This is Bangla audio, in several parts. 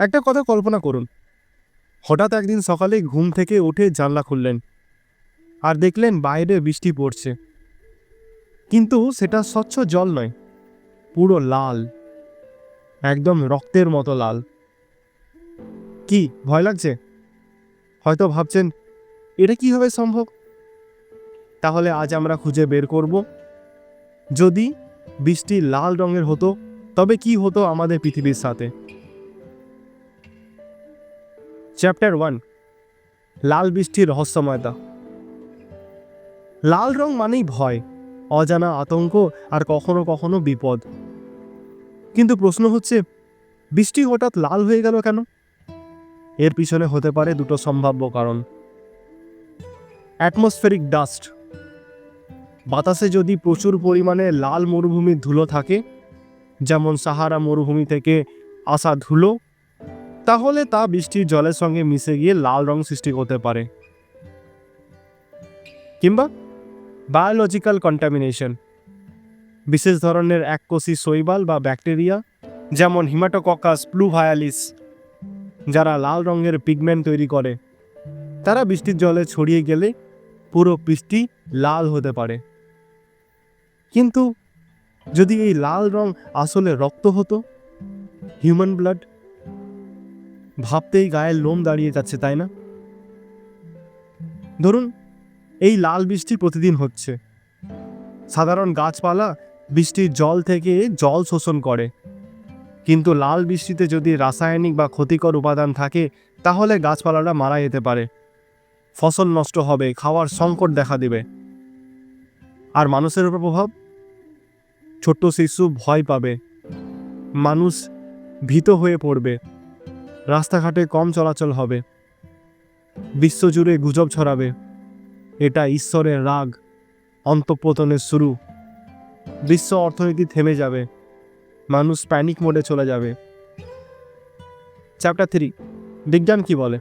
একটা কথা কল্পনা করুন। হঠাৎ একদিন সকালে ঘুম থেকে উঠে জানলা খুললেন আর দেখলেন বাইরে বৃষ্টি পড়ছে। কিন্তু সেটা স্বচ্ছ জল নয়, পুরো লাল, একদম রক্তের মতো লাল। কি, ভয় লাগছে? হয়তো ভাবছেন, এটা কীভাবে সম্ভব? তাহলে আজ আমরা খুঁজে বের করব। যদি বৃষ্টি লাল রঙের হতো, তবে কি হতো আমাদের পৃথিবীর সাথে? চ্যাপ্টার ওয়ান লাল বৃষ্টির রহস্যময়তা। লাল রং মানেই ভয়, অজানা আতঙ্ক আর কখনো কখনো বিপদ। কিন্তু প্রশ্ন হচ্ছে, বৃষ্টি হঠাৎ লাল হয়ে গেল কেন? এর পিছনে হতে পারে দুটো সম্ভাব্য কারণ। অ্যাটমসফেরিক ডাস্ট বাতাসে যদি প্রচুর পরিমাণে লাল মরুভূমির ধুলো থাকে, যেমন সাহারা মরুভূমি থেকে আসা ধুলো তাহলে তা বৃষ্টির জলের সঙ্গে মিশে গিয়ে লাল রং সৃষ্টি করতে পারে। কিংবা বায়োলজিক্যাল কন্টামিনেশন বিশেষ ধরনের এককোষী শৈবাল বা ব্যাকটেরিয়া, যেমন হিমাটোককাস প্লুভায়ালিস যারা লাল রঙের পিগমেন্ট তৈরি করে। তারা বৃষ্টির জলে ছড়িয়ে গেলে পুরো বৃষ্টি লাল হতে পারে। কিন্তু যদি এই লাল রং আসলে রক্ত হতো হিউম্যান ব্লাড ভাবতেই গায়ের লোম দাঁড়িয়ে যাচ্ছে, তাই না? ধরুন, এই লাল বৃষ্টি প্রতিদিন হচ্ছে। সাধারণ গাছপালা বৃষ্টির জল থেকে জল শোষণ করে। কিন্তু লাল বৃষ্টিতে যদি রাসায়নিক বা ক্ষতিকর উপাদান থাকে, তাহলে গাছপালাটা মারা যেতে পারে। ফসল নষ্ট হবে, খাওয়ার সংকট দেখা দিবে। আর মানুষের উপর প্রভাব? ছোট্ট শিশু ভয় পাবে। মানুষ ভীত হয়ে পড়বে। রাস্তাঘাটে কম চলাচল হবে। বিশ্বজুড়ে গুজব ছড়াবে। এটা ঈশ্বরের রাগ। অন্তঃপতনের শুরু। বিশ্ব অর্থনীতি থেমে যাবে। মানুষ প্যানিক মোডে চলে যাবে। চ্যাপ্টার থ্রি বিজ্ঞান কি বলে?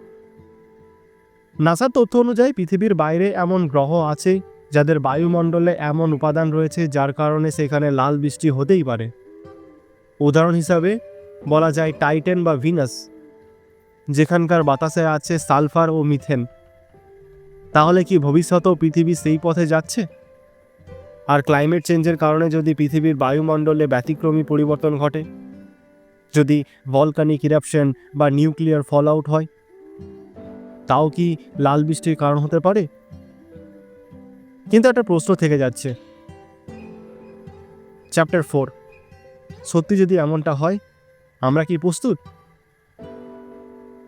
নাসার তথ্য অনুযায়ী পৃথিবীর বাইরে এমন গ্রহ আছে যাদের বায়ুমণ্ডলে এমন উপাদান রয়েছে যার কারণে সেখানে লাল বৃষ্টি হতেই পারে। উদাহরণ হিসাবে বলা যায় টাইটেন বা ভিনাস। যেখানকার বাতাসে আছে সালফার ও মিথেন। তাহলে কি ভবিষ্যতেও পৃথিবী সেই পথে যাচ্ছে? আর ক্লাইমেট চেঞ্জের কারণে যদি পৃথিবীর বায়ুমণ্ডলে ব্যতিক্রমী পরিবর্তন ঘটে, যদি ভলকানিক ইরাপশন বা নিউক্লিয়ার ফল আউট হয়, তাও কি লাল বৃষ্টির কারণ হতে পারে? কিন্তু একটা প্রশ্ন থেকে যাচ্ছে। চ্যাপ্টার ফোর, সত্যি যদি এমনটা হয়, আমরা কি প্রস্তুত?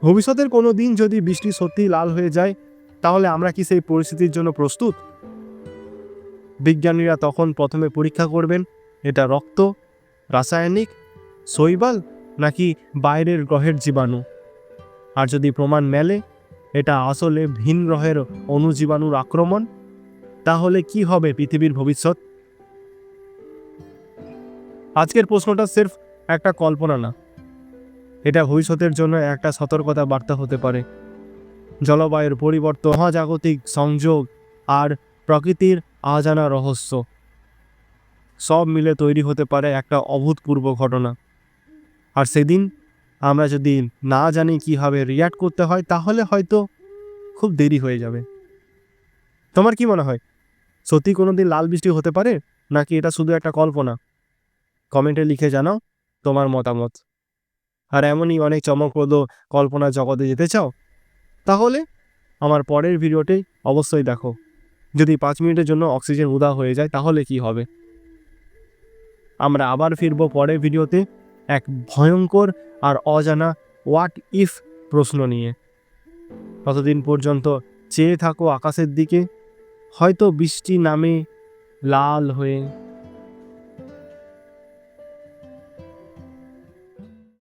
ভবিষ্যতের কোনো দিন যদি বৃষ্টি সত্যিই লাল হয়ে যায়, তাহলে আমরা কি সেই পরিস্থিতির জন্য প্রস্তুত? বিজ্ঞানীরা তখন প্রথমে পরীক্ষা করবেন, এটা রক্ত, রাসায়নিক, শৈবাল, নাকি বাইরের গ্রহের জীবাণু? আর যদি প্রমাণ মেলে, এটা আসলে ভিন গ্রহের অণুজীবাণুর আক্রমণ, তাহলে কি হবে পৃথিবীর ভবিষ্যৎ? আজকের প্রশ্নটা সির্ফ একটা কল্পনা না। এটা ভবিষ্যতের জন্য একটা সতর্কতা বার্তা হতে পারে। জলবায়ুর পরিবর্তন, মহাজাগতিক সংযোগ আর প্রকৃতির আজানা রহস্য সব মিলে তৈরি হতে পারে একটা অভূতপূর্ব ঘটনা। আর সেদিন আমরা যদি না জানি কীভাবে রিয়াক্ট করতে হয়, তাহলে হয়তো খুব দেরি হয়ে যাবে। তোমার কি মনে হয়? সত্যি কোনো দিন লাল বৃষ্টি হতে পারে? নাকি এটা শুধু একটা কল্পনা? কমেন্টে লিখে জানাও তোমার মতামত। আর এমনই অনেক চমকপ্রদ কল্পনা জগতে যেতে চাও? তাহলে আমার পরের ভিডিওটি অবশ্যই দেখো। যদি পাঁচ মিনিটের জন্য অক্সিজেন উদা হয়ে যায়, তাহলে কি হবে? আমরা আবার ফিরবো পরের ভিডিওতে এক ভয়ঙ্কর আর অজানা হোয়াট ইফ প্রশ্ন নিয়ে। ততদিন পর্যন্ত চেয়ে থাকো আকাশের দিকে। হয়তো বৃষ্টি নামে লাল হয়ে